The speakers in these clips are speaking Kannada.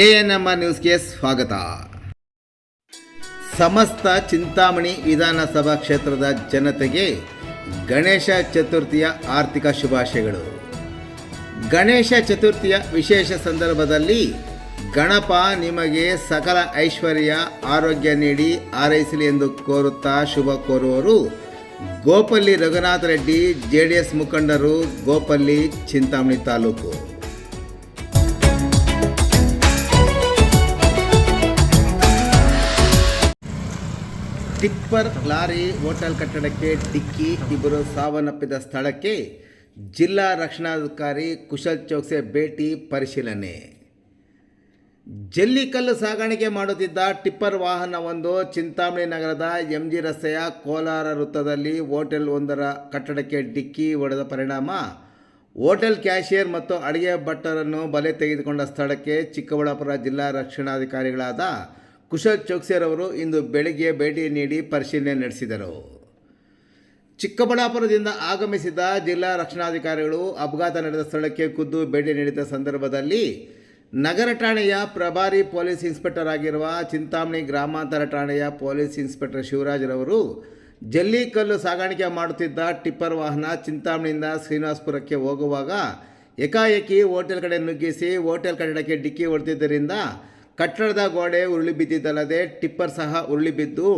ಎ ಎನ್ ಎಂ ನ್ಯೂಸ್ಗೆ ಸ್ವಾಗತ. ಸಮಸ್ತ ಚಿಂತಾಮಣಿ ವಿಧಾನಸಭಾ ಕ್ಷೇತ್ರದ ಜನತೆಗೆ ಗಣೇಶ ಚತುರ್ಥಿಯ ಆರ್ಥಿಕ ಶುಭಾಶಯಗಳು. ಗಣೇಶ ಚತುರ್ಥಿಯ ವಿಶೇಷ ಸಂದರ್ಭದಲ್ಲಿ ಗಣಪ ನಿಮಗೆ ಸಕಲ ಐಶ್ವರ್ಯ ಆರೋಗ್ಯ ನೀಡಿ ಹಾರೈಸಲಿ ಎಂದು ಕೋರುತ್ತಾ ಶುಭ ಕೋರುವರು Gopalli Raghunatha Reddy, J D S ಮುಖಂಡರು Gopalli, Chintamani taluk. Tipper lorry hotel ಕಟ್ಟಡಕ್ಕೆ ಡಿಕ್ಕಿ ಇಬ್ಬರು ಸಾವನ್ನಪ್ಪಿದ ಸ್ಥಳಕ್ಕೆ ಜಿಲ್ಲಾ ರಕ್ಷಣಾಧಿಕಾರಿ ಕುಶಲ್ ಚೌಕ್ಸೆ ಭೇಟಿ ಪರಿಶೀಲನೆ. ಜಲ್ಲಿಕಲ್ಲು ಸಾಗಾಣಿಕೆ ಮಾಡುತ್ತಿದ್ದ ಟಿಪ್ಪರ್ ವಾಹನವೊಂದು ಚಿಂತಾಮಣಿ ನಗರದ ಎಂ ಜಿ ರಸ್ತೆಯ ಕೋಲಾರ ವೃತ್ತದಲ್ಲಿ ಹೋಟೆಲ್ ಒಂದರ ಕಟ್ಟಡಕ್ಕೆ ಡಿಕ್ಕಿ ಹೊಡೆದ ಪರಿಣಾಮ ಹೋಟೆಲ್ ಕ್ಯಾಶಿಯರ್ ಮತ್ತು ಅಡುಗೆ ಭಟ್ಟರನ್ನು ಬಲೆ ತೆಗೆದುಕೊಂಡ ಸ್ಥಳಕ್ಕೆ ಚಿಕ್ಕಬಳ್ಳಾಪುರ ಜಿಲ್ಲಾ ರಕ್ಷಣಾಧಿಕಾರಿಗಳಾದ ಕುಶಲ್ ಚೌಕ್ಸಿಯರವರು ಇಂದು ಬೆಳಗ್ಗೆ ಭೇಟಿ ನೀಡಿ ಪರಿಶೀಲನೆ ನಡೆಸಿದರು. ಚಿಕ್ಕಬಳ್ಳಾಪುರದಿಂದ ಆಗಮಿಸಿದ ಜಿಲ್ಲಾ ರಕ್ಷಣಾಧಿಕಾರಿಗಳು ಅಪಘಾತ ನಡೆದ ಸ್ಥಳಕ್ಕೆ ಖುದ್ದು ಭೇಟಿ ನೀಡಿದ ಸಂದರ್ಭದಲ್ಲಿ ನಗರ ಠಾಣೆಯ ಪ್ರಭಾರಿ ಪೊಲೀಸ್ ಇನ್ಸ್ಪೆಕ್ಟರ್ ಆಗಿರುವ ಚಿಂತಾಮಣಿ ಗ್ರಾಮಾಂತರ ಠಾಣೆಯ ಪೊಲೀಸ್ ಇನ್ಸ್ಪೆಕ್ಟರ್ ಶಿವರಾಜ್ರವರು ಜಲ್ಲಿಕಲ್ಲು ಸಾಗಾಣಿಕೆ ಮಾಡುತ್ತಿದ್ದ ಟಿಪ್ಪರ್ ವಾಹನ ಚಿಂತಾಮಣಿಯಿಂದ ಶ್ರೀನಿವಾಸ್ಪುರಕ್ಕೆ ಹೋಗುವಾಗ ಏಕಾಏಕಿ ಹೋಟೆಲ್ ಕಡೆ ನುಗ್ಗಿಸಿ ಹೋಟೆಲ್ ಕಟ್ಟಡಕ್ಕೆ ಡಿಕ್ಕಿ ಹೊಡೆದಿದ್ದರಿಂದ ಕಟ್ಟಡದ ಗೋಡೆ ಉರುಳಿ ಬಿದ್ದಿದ್ದಲ್ಲದೆ ಟಿಪ್ಪರ್ ಸಹ ಉರುಳಿ ಬಿದ್ದು,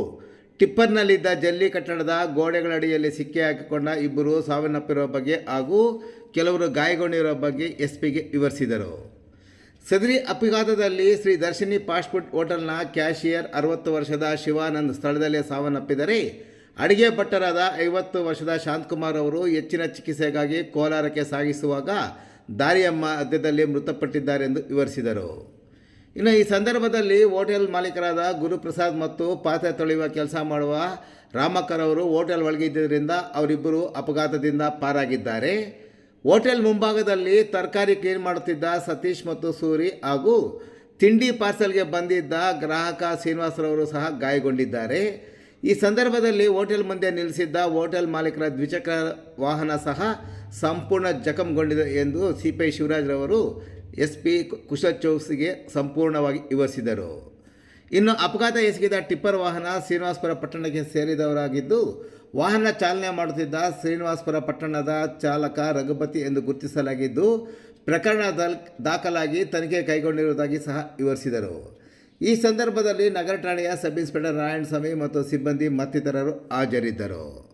ಟಿಪ್ಪರ್ನಲ್ಲಿದ್ದ ಜಲ್ಲಿ ಕಟ್ಟಡದ ಗೋಡೆಗಳಡಿಯಲ್ಲಿ ಸಿಕ್ಕಿ ಹಾಕಿಕೊಂಡ ಇಬ್ಬರು ಸಾವನ್ನಪ್ಪಿರುವ ಬಗ್ಗೆ ಹಾಗೂ ಕೆಲವರು ಗಾಯಗೊಂಡಿರುವ ಬಗ್ಗೆ ಎಸ್ ಪಿಗೆ ವಿವರಿಸಿದರು. ಸದರಿ ಅಪಘಾತದಲ್ಲಿ ಶ್ರೀ ದರ್ಶಿನಿ ಫಾಸ್ಟ್ ಫುಡ್ ಹೋಟೆಲ್ನ ಕ್ಯಾಶಿಯರ್ ಅರವತ್ತು ವರ್ಷದ ಶಿವಾನಂದ್ ಸ್ಥಳದಲ್ಲೇ ಸಾವನ್ನಪ್ಪಿದರೆ, ಅಡಿಗೆ ಭಟ್ಟರಾದ ಐವತ್ತು ವರ್ಷದ ಶಾಂತಕುಮಾರ್ ಅವರು ಹೆಚ್ಚಿನ ಚಿಕಿತ್ಸೆಗಾಗಿ ಕೋಲಾರಕ್ಕೆ ಸಾಗಿಸುವಾಗ ದಾರಿಯಮ್ಮ ಮಧ್ಯದಲ್ಲಿ ಮೃತಪಟ್ಟಿದ್ದಾರೆಂದು ವಿವರಿಸಿದರು. ಇನ್ನು ಈ ಸಂದರ್ಭದಲ್ಲಿ ಹೋಟೆಲ್ ಮಾಲೀಕರಾದ ಗುರುಪ್ರಸಾದ್ ಮತ್ತು ಪಾತ್ರೆ ತೊಳೆಯುವ ಕೆಲಸ ಮಾಡುವ ರಾಮಕ್ಕರ್ ಅವರು ಹೋಟೆಲ್ ಒಳಗೆ ಇದ್ದಿದ್ದರಿಂದ ಅವರಿಬ್ಬರು ಅಪಘಾತದಿಂದ ಪಾರಾಗಿದ್ದಾರೆ. ಹೋಟೆಲ್ ಮುಂಭಾಗದಲ್ಲಿ ತರಕಾರಿ ಕ್ಲೀನ್ ಮಾಡುತ್ತಿದ್ದ ಸತೀಶ್ ಮತ್ತು ಸೂರಿ ಹಾಗೂ ತಿಂಡಿ ಪಾರ್ಸಲ್ಗೆ ಬಂದಿದ್ದ ಗ್ರಾಹಕ ಶ್ರೀನಿವಾಸರವರು ಸಹ ಗಾಯಗೊಂಡಿದ್ದಾರೆ. ಈ ಸಂದರ್ಭದಲ್ಲಿ ಹೋಟೆಲ್ ಮುಂದೆ ನಿಲ್ಲಿಸಿದ್ದ ಹೋಟೆಲ್ ಮಾಲೀಕರ ದ್ವಿಚಕ್ರ ವಾಹನ ಸಹ ಸಂಪೂರ್ಣ ಜಖಂಗೊಂಡಿದೆ ಎಂದು ಸಿ ಪಿ ಶಿವರಾಜ್ರವರು ಎಸ್ ಪಿ ಕುಶಲ್ ಚೌಸಿಗೆ ಸಂಪೂರ್ಣವಾಗಿ ವಿವರಿಸಿದರು. ಇನ್ನು ಅಪಘಾತ ಎಸಗಿದ ಟಿಪ್ಪರ್ ವಾಹನ ಶ್ರೀನಿವಾಸಪುರ ಪಟ್ಟಣಕ್ಕೆ ಸೇರಿದವರಾಗಿದ್ದು, ವಾಹನ ಚಾಲನೆ ಮಾಡುತ್ತಿದ್ದ ಶ್ರೀನಿವಾಸಪುರ ಪಟ್ಟಣದ ಚಾಲಕ ರಘುಪತಿ ಎಂದು ಗುರುತಿಸಲಾಗಿದ್ದು, ಪ್ರಕರಣ ದಾಖಲಾಗಿ ತನಿಖೆ ಕೈಗೊಂಡಿರುವುದಾಗಿ ಸಹ ವಿವರಿಸಿದರು. ಈ ಸಂದರ್ಭದಲ್ಲಿ ನಗರ ಠಾಣೆಯ ಸಬ್ ಇನ್ಸ್ಪೆಕ್ಟರ್ ನಾರಾಯಣಸ್ವಾಮಿ ಮತ್ತು ಸಿಬ್ಬಂದಿ ಮತ್ತಿತರರು ಹಾಜರಿದ್ದರು.